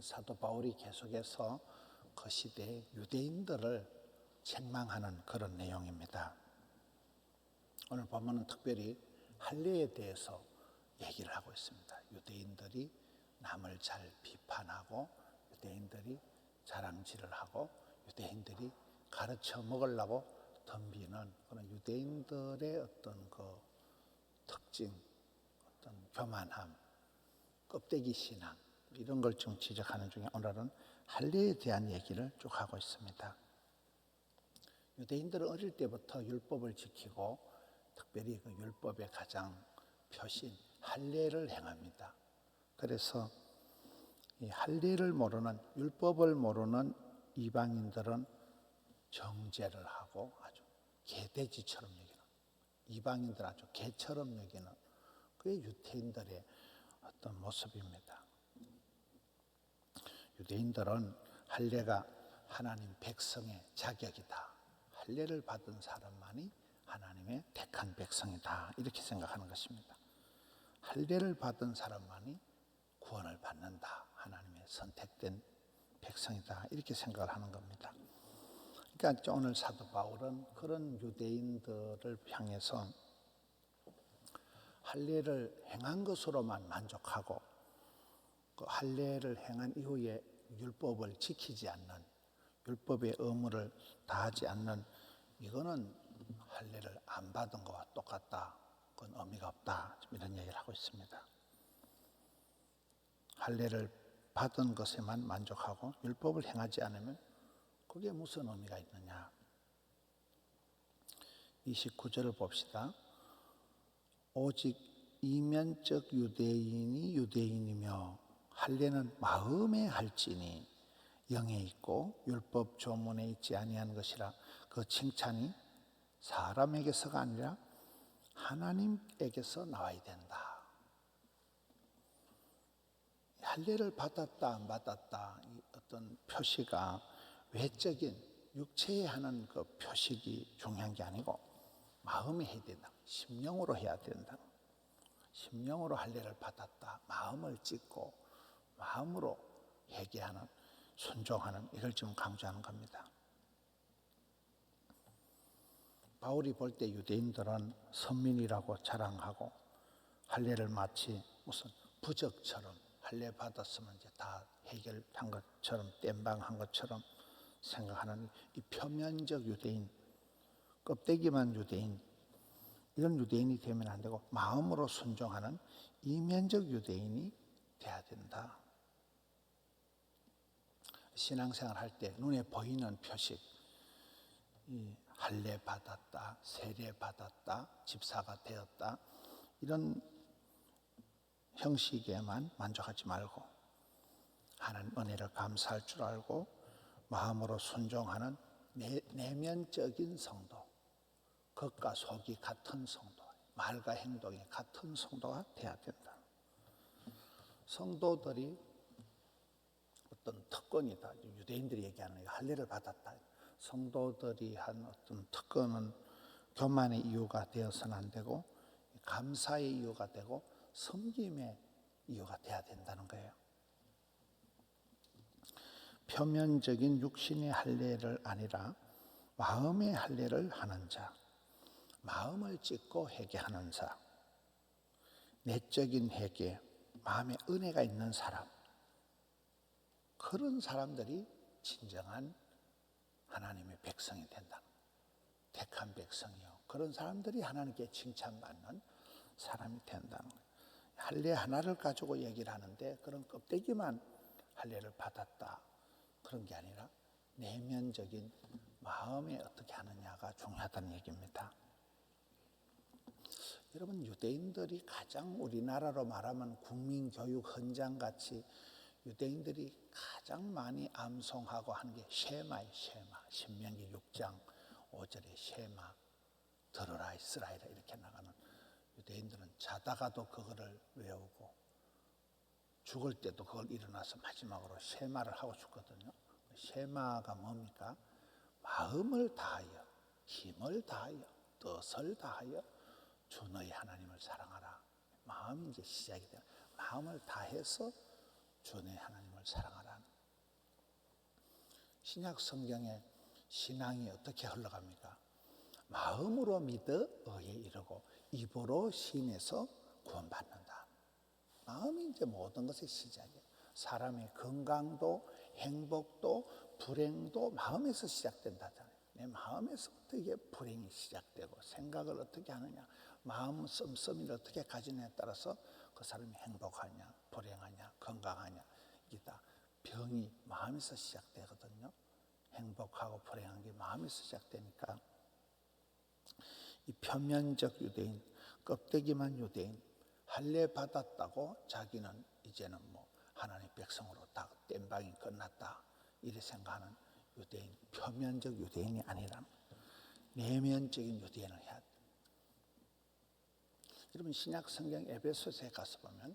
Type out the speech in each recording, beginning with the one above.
사도 바울이 계속해서 그 시대의 유대인들을 책망하는 그런 내용입니다. 오늘 본문은 특별히 할례에 대해서 얘기를 하고 있습니다. 유대인들이 남을 잘 비판하고 유대인들이 자랑질을 하고 유대인들이 가르쳐 먹으려고 덤비는 그런 유대인들의 어떤 그 특징, 어떤 교만함, 껍데기 신앙 이런 걸좀 지적하는 중에 오늘은 할례에 대한 얘기를 쭉 하고 있습니다. 유대인들은 어릴 때부터 율법을 지키고 특별히 그 율법의 가장 표신 할례를 행합니다. 그래서 이 할례를 모르는 율법을 모르는 이방인들은 정죄를 하고 아주 개돼지처럼 여기는 이방인들 아주 개처럼 여기는 그게 유태인들의 어떤 모습입니다. 유대인들은 할례가 하나님 백성의 자격이다. 할례를 받은 사람만이 하나님의 택한 백성이다. 이렇게 생각하는 것입니다. 할례를 받은 사람만이 구원을 받는다. 하나님의 선택된 백성이다. 이렇게 생각을 하는 겁니다. 그러니까 오늘 사도 바울은 그런 유대인들을 향해서 할례를 행한 것으로만 만족하고 그 할례를 행한 이후에 율법을 지키지 않는 율법의 의무를 다하지 않는 이거는 할례를 안 받은 것과 똑같다. 그건 의미가 없다. 이런 얘기를 하고 있습니다. 할례를 받은 것에만 만족하고 율법을 행하지 않으면 그게 무슨 의미가 있느냐? 29절을 봅시다. 오직 이면적 유대인이 유대인이며 할례는 마음에 할지니 영에 있고 율법 조문에 있지 아니한 것이라 그 칭찬이 사람에게서가 아니라 하나님에게서 나와야 된다. 할례를 받았다 안 받았다 이 어떤 표시가 외적인 육체에 하는 그 표식이 중요한 게 아니고 마음에 해야 된다. 심령으로 해야 된다. 심령으로 할례를 받았다. 마음을 찢고 마음으로 회개하는 순종하는 이걸 좀 강조하는 겁니다. 바울이 볼 때 유대인들은 선민이라고 자랑하고 할례를 마치 무슨 부적처럼 할례 받았으면 이제 다 해결한 것처럼 땜방한 것처럼 생각하는 이 표면적 유대인, 껍데기만 유대인 이런 유대인이 되면 안 되고 마음으로 순종하는 이면적 유대인이 돼야 된다. 신앙생활 할 때 눈에 보이는 표식, 이 할례 받았다, 세례 받았다, 집사가 되었다 이런 형식에만 만족하지 말고 하나님 은혜를 감사할 줄 알고 마음으로 순종하는 내, 내면적인 성도, 겉과 속이 같은 성도, 말과 행동이 같은 성도가 돼야 된다. 성도들이 어떤 특권이다. 유대인들이 얘기하는 할례를 받았다. 성도들이 한 어떤 특권은 교만의 이유가 되어서는 안 되고 감사의 이유가 되고 섬김의 이유가 돼야 된다는 거예요. 표면적인 육신의 할례를 아니라 마음의 할례를 하는 자, 마음을 찢고 회개하는 자, 내적인 회개, 마음에 은혜가 있는 사람, 그런 사람들이 진정한 하나님의 백성이 된다. 택한 백성이요. 그런 사람들이 하나님께 칭찬받는 사람이 된다는 거예요. 할례 하나를 가지고 얘기를 하는데 그런 껍데기만 할례를 받았다. 그런 게 아니라 내면적인 마음에 어떻게 하느냐가 중요하다는 얘기입니다. 여러분 유대인들이 가장 우리나라로 말하면 국민교육 헌장같이 유대인들이 가장 많이 암송하고 하는 게 쉐마의 쉐마 신명기 6장 5절의 쉐마 들어라 이스라엘아 이렇게 나가는 유대인들은 자다가도 그거를 외우고 죽을 때도 그걸 일어나서 마지막으로 쉐마를 하고 죽거든요. 쉐마가 뭡니까? 마음을 다하여, 힘을 다하여, 뜻을 다하여 주 너희 하나님을 사랑하라. 마음이 이제 시작이 돼요. 마음을 다해서 주 너희 하나님을 사랑하라. 신약 성경에 신앙이 어떻게 흘러갑니까? 마음으로 믿어 의에 이르고 입으로 신에서 구원받는다. 마음이 이제 모든 것의 시작이에요. 사람의 건강도 행복도 불행도 마음에서 시작된다잖아요. 내 마음에서부터 이게 불행이 시작되고 생각을 어떻게 하느냐, 마음 씀씀이를 어떻게 가지냐에 따라서 그 사람이 행복하냐, 불행하냐, 건강하냐 이게 다 병이 마음에서 시작되거든요. 행복하고 불행한 게 마음에서 시작되니까 이 표면적 유대인, 껍데기만 유대인, 할례 받았다고 자기는 이제는 뭐 하나님 백성으로 다 땜방이 끝났다 이래 생각하는 유대인, 표면적 유대인이 아니라 내면적인 유대인을 해야 돼. 여러분 신약 성경 에베소서에 가서 보면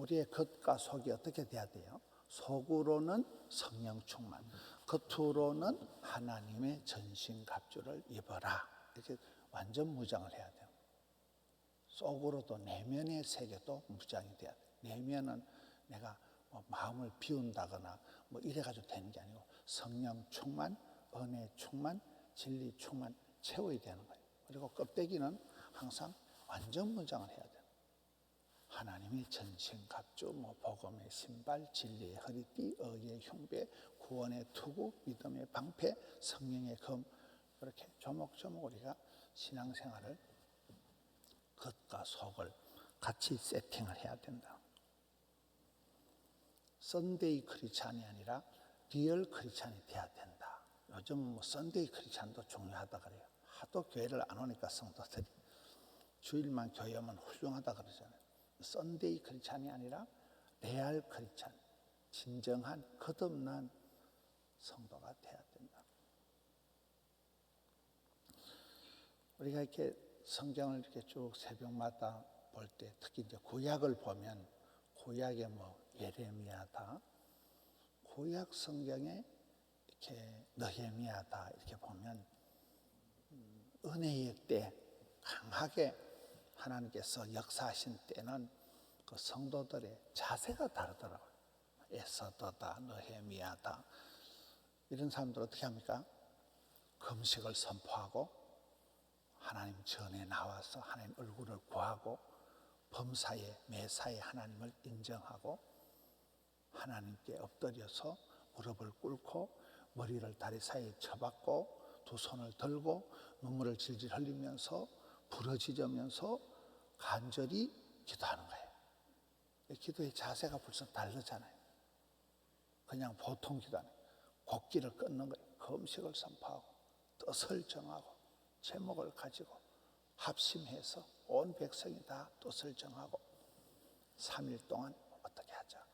우리의 겉과 속이 어떻게 돼야 돼요? 속으로는 성령 충만, 겉으로는 하나님의 전신 갑주를 입어라. 이렇게 완전 무장을 해야 돼요. 속으로도 내면의 세계도 무장이 돼야 돼. 내면은 내가 뭐 마음을 비운다거나 뭐 이래가지고 되는 게 아니고 성령 충만, 은혜 충만, 진리 충만 채워야 되는 거예요. 그리고 껍데기는 항상 완전 무장을 해야 돼요. 하나님의 전신 갑주, 뭐 복음의 신발, 진리의 허리띠, 의의 흉배, 구원의 투구, 믿음의 방패, 성령의 검 이렇게 조목조목 우리가 신앙생활을 겉과 속을 같이 세팅을 해야 된다. 썬데이 크리찬이 아니라 리얼 크리찬이 돼야 된다. 요즘 뭐 썬데이 크리찬도 중요하다 그래요. 하도 교회를 안 오니까 성도들이 주일만 교회 오면 훌륭하다 그러잖아요. 썬데이 크리찬이 아니라 레알 크리찬, 진정한 거듭난 성도가 돼야 된다. 우리가 이렇게 성경을 이렇게 쭉 새벽마다 볼 때 특히 이제 구약을 보면 구약에 뭐 예레미야다, 구약 성경에 이렇게 너헤미야다 이렇게 보면 음, 은혜의 때 강하게 하나님께서 역사하신 때는 그 성도들의 자세가 다르더라고요. 에서더다, 너헤미야다 이런 사람들 어떻게 합니까? 금식을 선포하고 하나님 전에 나와서 하나님 얼굴을 구하고 범사에 매사에 하나님을 인정하고 하나님께 엎드려서 무릎을 꿇고 머리를 다리 사이에 쳐박고 두 손을 들고 눈물을 질질 흘리면서 부러지면서 간절히 기도하는 거예요. 기도의 자세가 벌써 다르잖아요. 그냥 보통 기도 아니에요. 곡기를 끊는 거예요. 금식을 선포하고 뜻을 정하고 제목을 가지고 합심해서 온 백성이 다 뜻을 정하고 3일 동안 어떻게 하자.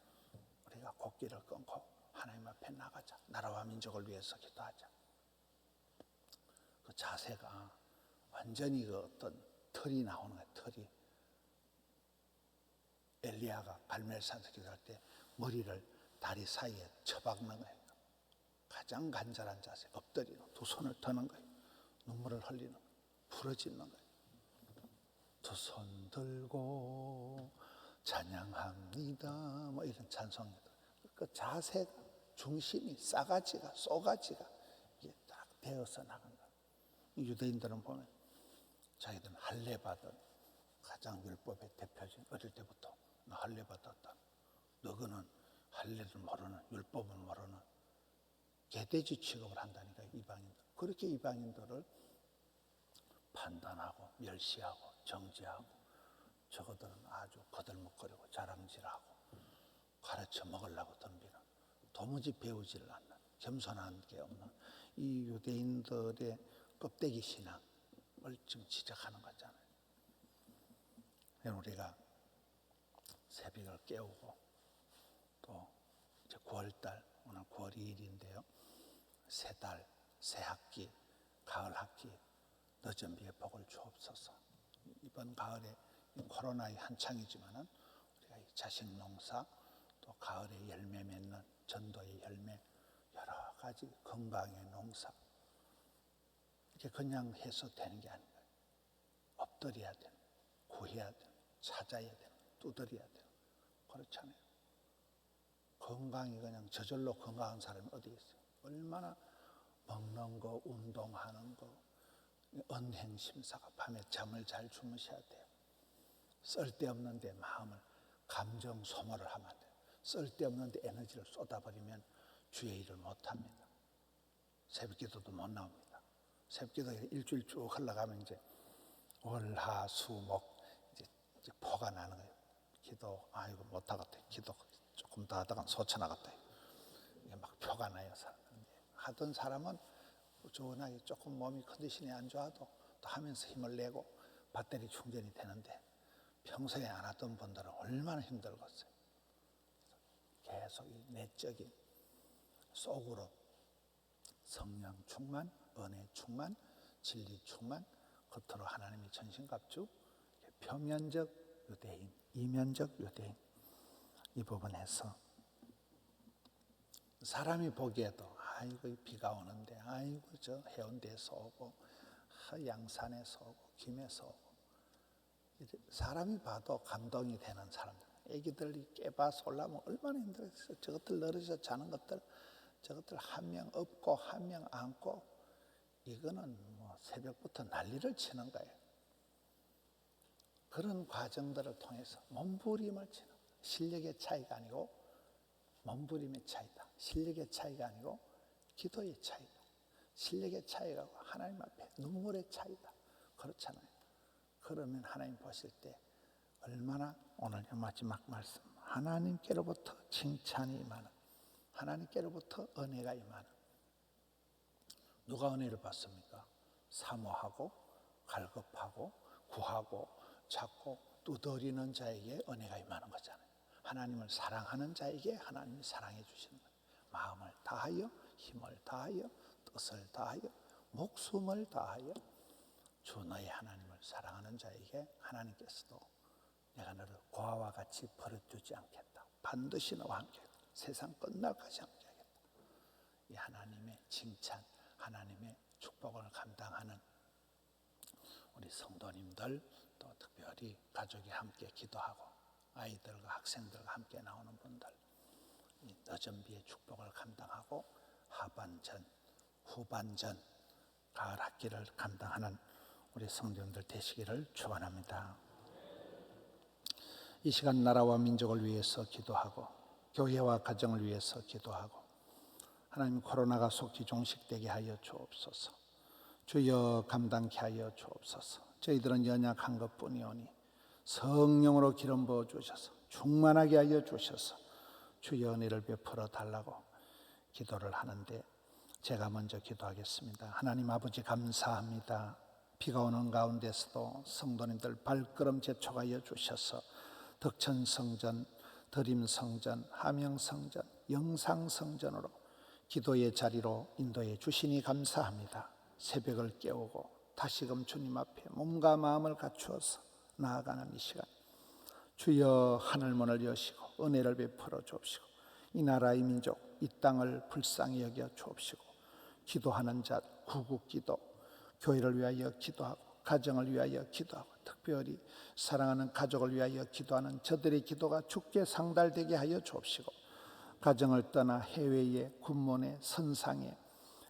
우리가 곡기를 끊고 하나님 앞에 나가자. 나라와 민족을 위해서 기도하자. 그 자세가 완전히 그 어떤 털이 나오는 거야, 털이. 엘리야가 갈멜산에서 기도할 때 머리를 다리 사이에 처박는 거예요. 가장 간절한 자세, 엎드리는 두 손을 드는 거예요. 눈물을 흘리는. 부러지는 거예요. 두 손 들고 찬양합니다. 뭐 이런 찬송이들. 그 자세, 중심이 싸가지가, 쏘가지가 이게 딱 되어서 나간다. 유대인들은 보면 자기들은 할례 받은 가장 율법의 대표적인 어릴 때부터 너 할례 받았다. 너그는 할례를 모르는 율법을 모르는 개돼지 취급을 한다니까 이방인들. 그렇게 이방인들을 판단하고 멸시하고 정지하고 저거들은 아주 거들먹거리고 자랑질하고 가르쳐 먹으려고 덤비는 도무지 배우지를 않는 겸손한 게 없는 이 유대인들의 껍데기 신앙을 지금 지적하는 거잖아요. 우리가 새벽을 깨우고 또 이제 9월달 오늘 9월 2일인데요. 새 달, 새 학기, 가을 학기 늦은 비의 복을 주옵소서. 이번 가을에 코로나의 한창이지만은 우리가 자식 농사 또 가을에 열매 맺는 전도의 열매 여러 가지 건강의 농사 이렇게 그냥 해서 되는 게 아니에요. 엎드려야 되는, 구해야 되는, 찾아야 되는, 두드려야 되는 그렇잖아요. 건강이 그냥 저절로 건강한 사람이 어디 있어요? 얼마나 먹는 거, 운동하는 거, 언행 심사가 밤에 잠을 잘 주무셔야 돼요. 쓸데없는데 마음을 감정 소모를 하면 안 돼요. 쓸데없는데 에너지를 쏟아버리면 주의 일을 못합니다. 새벽기도도 못 나옵니다. 새벽기도 일주일 쭉 흘러가면 이제 월, 하, 수, 목 이제, 이제 포가 나는 거예요. 기도 아이고 못하겠다. 기도 조금 더 하다가 소천하겠다. 이게 막 표가 나요. 사람. 하던 사람은 꾸준하게 조금 몸이 컨디션이 안 좋아도 또 하면서 힘을 내고 배터리 충전이 되는데 평소에 안 하던 분들은 얼마나 힘들겠어요. 계속 이 내적인 속으로 성령 충만, 은혜 충만, 진리 충만, 겉으로 하나님이 전신갑주, 표면적 유대인, 이면적 유대인 이 부분에서 사람이 보기에도 아이고 이 비가 오는데 아이고 저 해운대에서 오고 하, 양산에서 오고 김에서 오고. 사람이 봐도 감동이 되는 사람들. 애기들이 깨봐 솔라면 얼마나 힘들었어요 저것들 늘어져 자는 것들 저것들 한 명 업고 한 명 안고 이거는 뭐 새벽부터 난리를 치는 거예요 그런 과정들을 통해서 몸부림을 치는 실력의 차이가 아니고 몸부림의 차이다. 실력의 차이가 아니고 기도의 차이다. 실력의 차이가 하나님 앞에 눈물의 차이다. 그렇잖아요. 그러면 하나님 보실 때 얼마나 오늘 마지막 말씀 하나님께로부터 칭찬이 임하는 하나님께로부터 은혜가 임하는 누가 은혜를 받습니까? 사모하고 갈급하고 구하고 찾고 두드리는 자에게 은혜가 임하는 거잖아요. 하나님을 사랑하는 자에게 하나님이 사랑해 주시는 거예요. 마음을 다하여 힘을 다하여 뜻을 다하여 목숨을 다하여 주 너의 하나님을 사랑하는 자에게 하나님께서도 내가 너를 고아와 같이 버려두지 않겠다. 반드시 너와 함께 세상 끝날까지 함께 하겠다. 이 하나님의 칭찬, 하나님의 축복을 감당하는 우리 성도님들 또 특별히 가족이 함께 기도하고 아이들과 학생들과 함께 나오는 분들 이 늦은 비의 축복을 감당하고 하반전, 후반전, 가을 학기를 감당하는 우리 성도님들 되시기를 축원합니다. 이 시간 나라와 민족을 위해서 기도하고 교회와 가정을 위해서 기도하고 하나님 코로나가 속히 종식되게 하여 주옵소서. 주여 감당케 하여 주옵소서. 저희들은 연약한 것뿐이오니 성령으로 기름 부어 주셔서 충만하게 하여 주셔서 주의 은혜를 베풀어 달라고 기도를 하는데 제가 먼저 기도하겠습니다. 하나님 아버지 감사합니다. 비가 오는 가운데서도 성도님들 발걸음 재촉하여 주셔서 덕천 성전, 드림 성전, 함영 성전, 영상 성전으로 기도의 자리로 인도해 주시니 감사합니다. 새벽을 깨우고 다시금 주님 앞에 몸과 마음을 갖추어서 나아가는 이 시간. 주여 하늘문을 여시고 은혜를 베풀어 주옵시고 이 나라의 민족 이 땅을 불쌍히 여겨 주옵시고 기도하는 자 구국기도 교회를 위하여 기도하고 가정을 위하여 기도하고 특별히 사랑하는 가족을 위하여 기도하는 저들의 기도가 죽게 상달되게 하여 주옵시고 가정을 떠나 해외에 군문에 선상에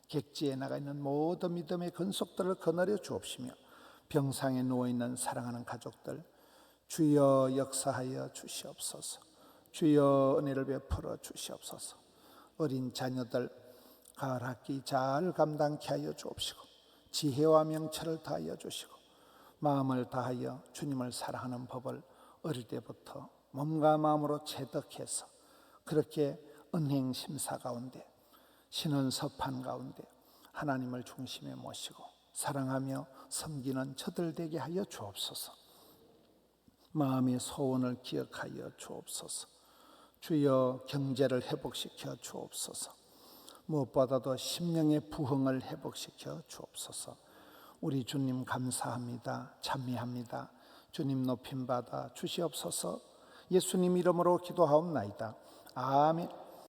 객지에 나가 있는 모든 믿음의 근속들을 거느려 주옵시며 병상에 누워 있는 사랑하는 가족들 주여 역사하여 주시옵소서. 주여 은혜를 베풀어 주시옵소서. 어린 자녀들 가을 학기 잘 감당케 하여 주옵시고 지혜와 명철을 다하여 주시고 마음을 다하여 주님을 사랑하는 법을 어릴 때부터 몸과 마음으로 체득해서 그렇게 은행 심사 가운데 신은 서판 가운데 하나님을 중심에 모시고 사랑하며 섬기는 저들 되게 하여 주옵소서. 마음의 소원을 기억하여 주옵소서. 주여 경제를 회복시켜 주옵소서. 무엇보다도 심령의 부흥을 회복시켜 주옵소서. 우리 주님 감사합니다. 찬미합니다. 주님 높임 받아 주시옵소서. 예수님 이름으로 기도하옵나이다. 아멘.